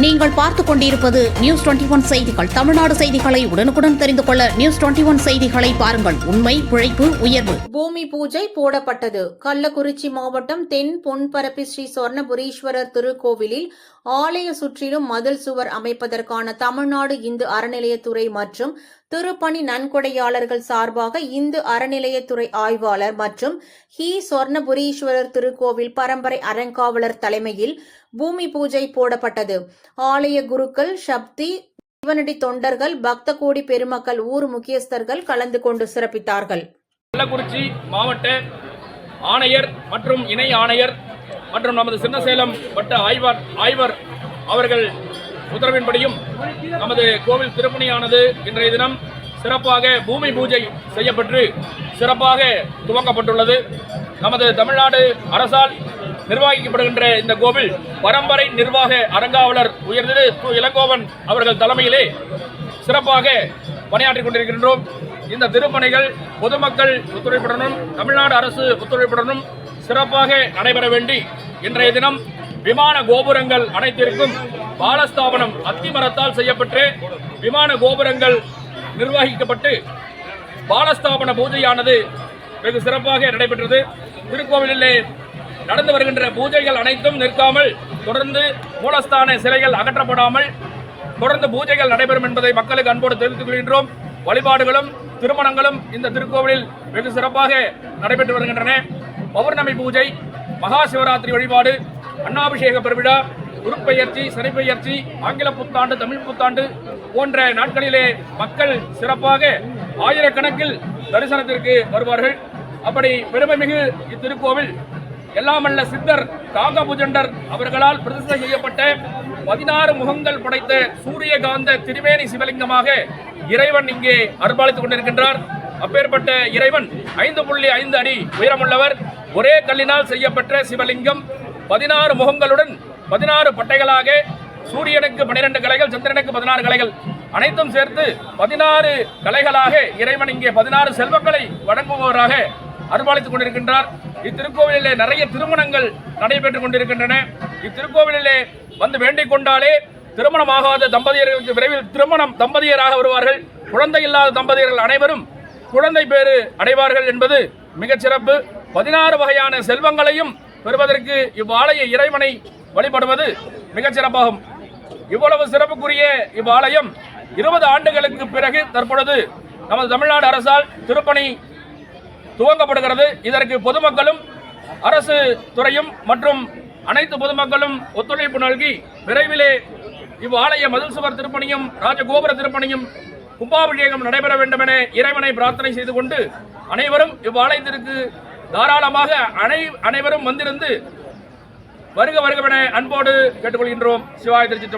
நீங்கள் பார்த்துக் கொண்டிருப்பது நியூஸ் டுவெண்டி ஒன் செய்திகள். தமிழ்நாடு செய்திகளை உடனுக்குடன் தெரிந்து கொள்ள நியூஸ் டுவெண்டி ஒன் செய்திகளை பாருங்கள். உண்மை உழைப்பு உயர்வு. பூமி பூஜை போடப்பட்டது. கள்ளக்குறிச்சி மாவட்டம் தென் பொன்பரப்பி ஸ்ரீ சொர்ணபுரீஸ்வரர் திருக்கோவிலில் ஆலய சுற்றிலும் மதில் சுவர் அமைப்பதற்கான தமிழ்நாடு இந்து அறநிலையத்துறை மற்றும் திருப்பணி நன்கொடையாளர்கள் சார்பாக இந்து அறநிலையத்துறை ஆய்வாளர் மற்றும் ஹி சொர்ணபுரீஸ்வரர் திருக்கோவில் பரம்பரை அறங்காவலர் தலைமையில் பூமி பூஜை போடப்பட்டது. ஆலய குருக்கள் சப்தி சிவனடி தொண்டர்கள் பக்த கோடி பெருமக்கள் ஊர் முக்கியஸ்தர்கள் கலந்து கொண்டு சிறப்பித்தார்கள். கள்ளக்குறிச்சி மாவட்ட ஆணையர் மற்றும் இணை ஆணையர் மற்றும் நமது சின்னசேலம் வட்ட ஆய்வர் ஆய்வர் அவர்கள் உத்தரவின்படியும் நமது கோவில் திருப்பணியானது இன்றைய தினம் சிறப்பாக பூமி பூஜை செய்யப்பட்டு சிறப்பாக துவங்கப்பட்டுள்ளது. நமது தமிழ்நாடு அரசால் நிர்வகிக்கப்படுகின்ற இந்த கோவில் பரம்பரை நிர்வாக அறங்காவலர் உயர்ந்தது து இளங்கோவன் அவர்கள் தலைமையிலே சிறப்பாக பணியாற்றிக் கொண்டிருக்கின்றோம். இந்த திருப்பணிகள் பொதுமக்கள் ஒத்துழைப்புடனும் தமிழ்நாடு அரசு ஒத்துழைப்புடனும் சிறப்பாக நடைபெற வேண்டி இன்றைய தினம் விமான கோபுரங்கள் அனைத்திற்கும் பாலஸ்தாபனம் அத்திமரத்தால் செய்யப்பட்டு விமான கோபுரங்கள் நிர்வகிக்கப்பட்டு பாலஸ்தாபன பூஜையானது வெகு சிறப்பாக நடைபெற்றது. திருக்கோவிலிலே நடந்து வருகின்ற பூஜைகள் அனைத்தும் நிற்காமல் தொடர்ந்து மூலஸ்தான சிலைகள் அகற்றப்படாமல் தொடர்ந்து பூஜைகள் நடைபெறும் என்பதை மக்களுக்கு அன்போடு தெரிவித்துக் கொள்கின்றோம். வழிபாடுகளும் திருமணங்களும் இந்த திருக்கோவிலில் வெகு சிறப்பாக நடைபெற்று வருகின்றன. பௌர்ணமி பூஜை மகா சிவராத்திரி வழிபாடு அன்னாபிஷேக பெருவிழா குருப்பெயர்ச்சி சனிப்பெயர்ச்சி ஆங்கில புத்தாண்டு தமிழ் புத்தாண்டு போன்ற நாட்களிலே மக்கள் சிறப்பாக ஆயிரக்கணக்கில் தரிசனத்திற்கு வருவார்கள். அப்படி பெருமைமிகு இத்திருக்கோவில் எல்லாமல்ல சித்தர் காகபுஜண்டர் அவர்களால் பிரதிஷ்டை செய்யப்பட்ட பதினாறு முகங்கள் படைத்த சூரியகாந்த திரிவேணி சிவலிங்கமாக இறைவன் இங்கே அருள்பாலித்துக் கொண்டிருக்கின்றார். அப்பேற்பட்ட இறைவன் ஐந்து புள்ளி ஐந்து அடி உயரமுள்ளவர். ஒரே கல்லினால் செய்யப்பட்ட சிவலிங்கம் பதினாறு முகங்களுடன் பதினாறு பட்டைகளாக சூரியனுக்கு பனிரெண்டு கலைகள் சந்திரனுக்கு பதினாறு கலைகள் அனைத்தும் சேர்த்து பதினாறு கலைகளாக இறைவன் இங்கே பதினாறு செல்வங்களை வழங்குபவராக அருள்பாலித்துக் கொண்டிருக்கின்றார். இத்திருக்கோவிலிலே நிறைய திருமணங்கள் நடைபெற்றுக் கொண்டிருக்கின்றன. இத்திருக்கோவிலிலே வந்து வேண்டிக் கொண்டாலே திருமணமாகாத தம்பதியர்களுக்கு விரைவில் திருமணம் தம்பதியராக வருவார்கள். குழந்தை இல்லாத தம்பதியர்கள் அனைவரும் குழந்தை பேறு அடைவார்கள் என்பது மிகச்சிறப்பு பதினாறு வகையான செல்வங்களையும் பெறுவதற்கு இவ்வாலய இறைவனை வழிபடுவது மிகச் சிறப்பாகும். இவ்வளவு சிறப்புக்குரிய இவ்வாலயம் இருபது ஆண்டுகளுக்கு பிறகு தற்பொழுது நமது தமிழ்நாடு அரசால் திருப்பணி துவங்கப்படுகிறது. இதற்கு பொதுமக்களும் அரசு துறையும் மற்றும் அனைத்து பொதுமக்களும் ஒத்துழைப்பு நல்கி விரைவிலே இவ்வாலய மதில் சுவர் திருப்பணியும் ராஜகோபுர திருப்பணியும் கும்பாபிஷேகம் நடைபெற வேண்டும் என இறைவனை பிரார்த்தனை செய்து கொண்டு அனைவரும் இவ்வாலயத்திற்கு தாராளமாக அனை அனைவரும் வந்திருந்து வருக வருகவென அன்போடு கேட்டுக்கொள்கின்றோம். சிவாய திருச்சி